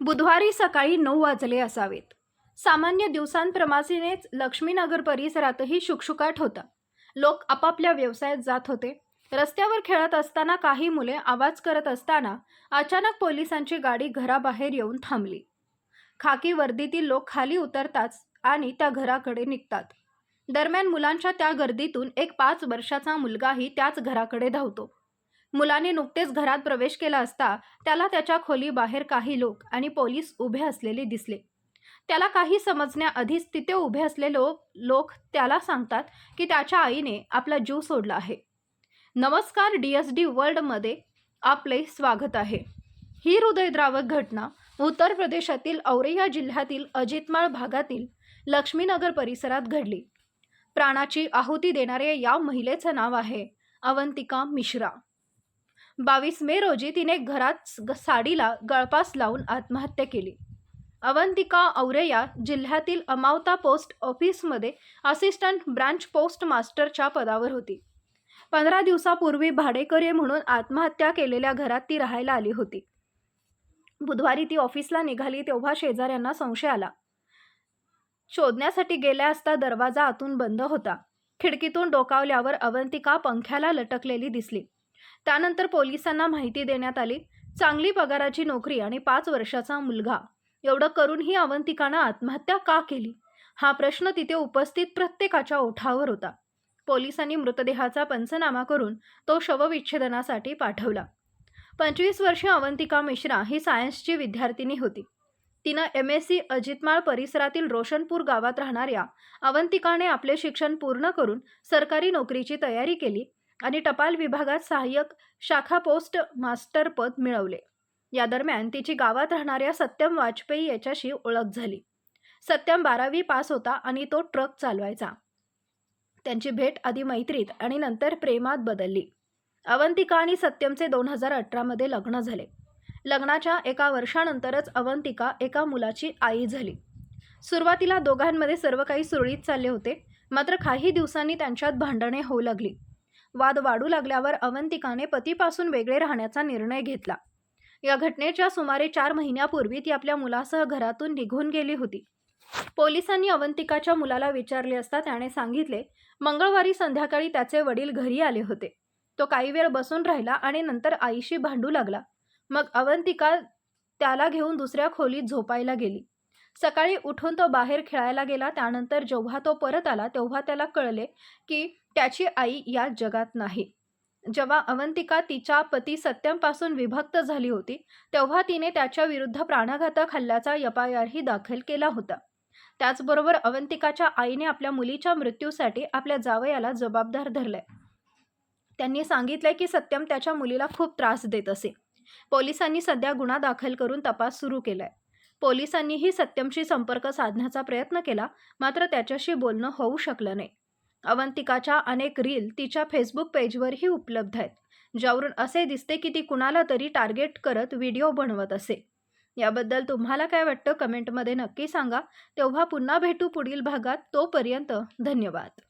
बुधवारी सकाळी नऊ वाजले असावेत. सामान्य दिवसांप्रमाणेच लक्ष्मीनगर परिसरातही शुकशुकाट होता. लोक आपापल्या व्यवसायात जात होते. रस्त्यावर खेळत असताना काही मुले आवाज करत असताना अचानक पोलिसांची गाडी घराबाहेर येऊन थांबली. खाकी वर्दीतील लोक खाली उतरताच आणि त्या घराकडे निघतात. दरम्यान मुलांच्या त्या गर्दीतून एक पाच वर्षाचा मुलगाही त्याच घराकडे धावतो. मुलाने नुकतेच घरात प्रवेश केला असता त्याला त्याच्या खोलीबाहेर काही लोक आणि पोलीस उभे असलेले दिसले. त्याला काही समजण्याआधीच तिथे उभे असलेलो लोक त्याला सांगतात की त्याच्या आईने आपला जीव सोडला आहे. नमस्कार डी एस डी वर्ल्डमध्ये आपले स्वागत आहे. ही हृदयद्रावक घटना उत्तर प्रदेशातील औरैया जिल्ह्यातील अजितमाळ भागातील लक्ष्मीनगर परिसरात घडली. प्राणाची आहुती देणाऱ्या या महिलेचं नाव आहे अवंतिका मिश्रा. बावीस मे रोजी तिने घरात ग- साडीला गळपास लावून आत्महत्या केली. अवंतिका औरेया जिल्ह्यातील अमावता पोस्ट ऑफिसमध्ये असिस्टंट ब्रांच पोस्ट मास्टरच्या पदावर होती. पंधरा दिवसापूर्वी भाडेकरी म्हणून आत्महत्या केलेल्या घरात ती राहायला आली होती. बुधवारी ती ऑफिसला निघाली तेव्हा शेजाऱ्यांना संशय आला. शोधण्यासाठी गेल्या असता दरवाजा आतून बंद होता. खिडकीतून डोकावल्यावर अवंतिका पंख्याला लटकलेली दिसली. त्यानंतर पोलिसांना माहिती देण्यात आली. चांगली पगाराची नोकरी आणि पाच वर्षाचा मुलगा. एवढं करूनही अवंतिकानं आत्महत्या का केली? हा प्रश्न तिथे उपस्थित प्रत्येकाच्या ओठावर होता. पोलिसांनी मृतदेहाचा पंचनामा करून तो शवविच्छेदनासाठी पाठवला. पंचवीस वर्षीय अवंतिका मिश्रा ही सायन्सची विद्यार्थिनी होती. तिनं एम एस सी अजितमाळ परिसरातील रोशनपूर गावात राहणाऱ्या अवंतिकाने आपले शिक्षण पूर्ण करून सरकारी नोकरीची तयारी केली आणि टपाल विभागात सहाय्यक शाखा पोस्ट मास्टर पद मिळवले. या दरम्यान तिची गावात राहणाऱ्या सत्यम वाजपेयी याच्याशी ओळख झाली. सत्यम बारावी पास होता आणि तो ट्रक चालवायचा. त्यांची भेट आधी मैत्रीत आणि नंतर प्रेमात बदलली. अवंतिका आणि सत्यमचे दोन हजार अठरामध्ये लग्न झाले. लग्नाच्या एका वर्षानंतरच अवंतिका एका मुलाची आई झाली. सुरुवातीला दोघांमध्ये सर्व काही सुरळीत चालले होते. मात्र काही दिवसांनी त्यांच्यात भांडणे होऊ लागली. वाद वाढू लागल्यावर अवंतिकाने पतीपासून वेगळे राहण्याचा निर्णय घेतला. या घटनेच्या सुमारे चार महिन्यापूर्वी ती आपल्या मुलासह घरातून निघून गेली होती. पोलिसांनी अवंतिकाच्या मुलाला विचारले असता त्याने सांगितले मंगळवारी संध्याकाळी त्याचे वडील घरी आले होते. तो काही वेळ बसून राहिला आणि नंतर आईशी भांडू लागला. मग अवंतिका त्याला घेऊन दुसऱ्या खोलीत झोपायला गेली. सकाळी उठून तो बाहेर खेळायला गेला. त्यानंतर जेव्हा तो परत आला तेव्हा त्याला कळले की त्याची आई या जगात नाही. जेव्हा अवंतिका तिच्या पती सत्यमपासून विभक्त झाली होती तेव्हा तिने त्याच्या विरुद्ध प्राणघातक हल्ल्याचा यपायारही दाखल केला होता. त्याचबरोबर अवंतिकाच्या आईने आपल्या मुलीच्या मृत्यूसाठी आपल्या जावयाला जबाबदार धरलंय. त्यांनी सांगितलंय की सत्यम त्याच्या मुलीला खूप त्रास देत असे. पोलिसांनी सध्या गुन्हा दाखल करून तपास सुरू केलाय. पोलिसांनीही सत्यमशी संपर्क साधण्याचा प्रयत्न केला मात्र त्याच्याशी बोलणं होऊ शकलं नाही. अवंतिकाच्या अनेक रील तिच्या फेसबुक पेजवरही उपलब्ध आहेत ज्यावरून असे दिसते की ती कुणाला तरी टार्गेट करत व्हिडिओ बनवत असे. याबद्दल तुम्हाला काय वाटतं कमेंटमध्ये नक्की सांगा. तेव्हा पुन्हा भेटू पुढील भागात. तोपर्यंत धन्यवाद.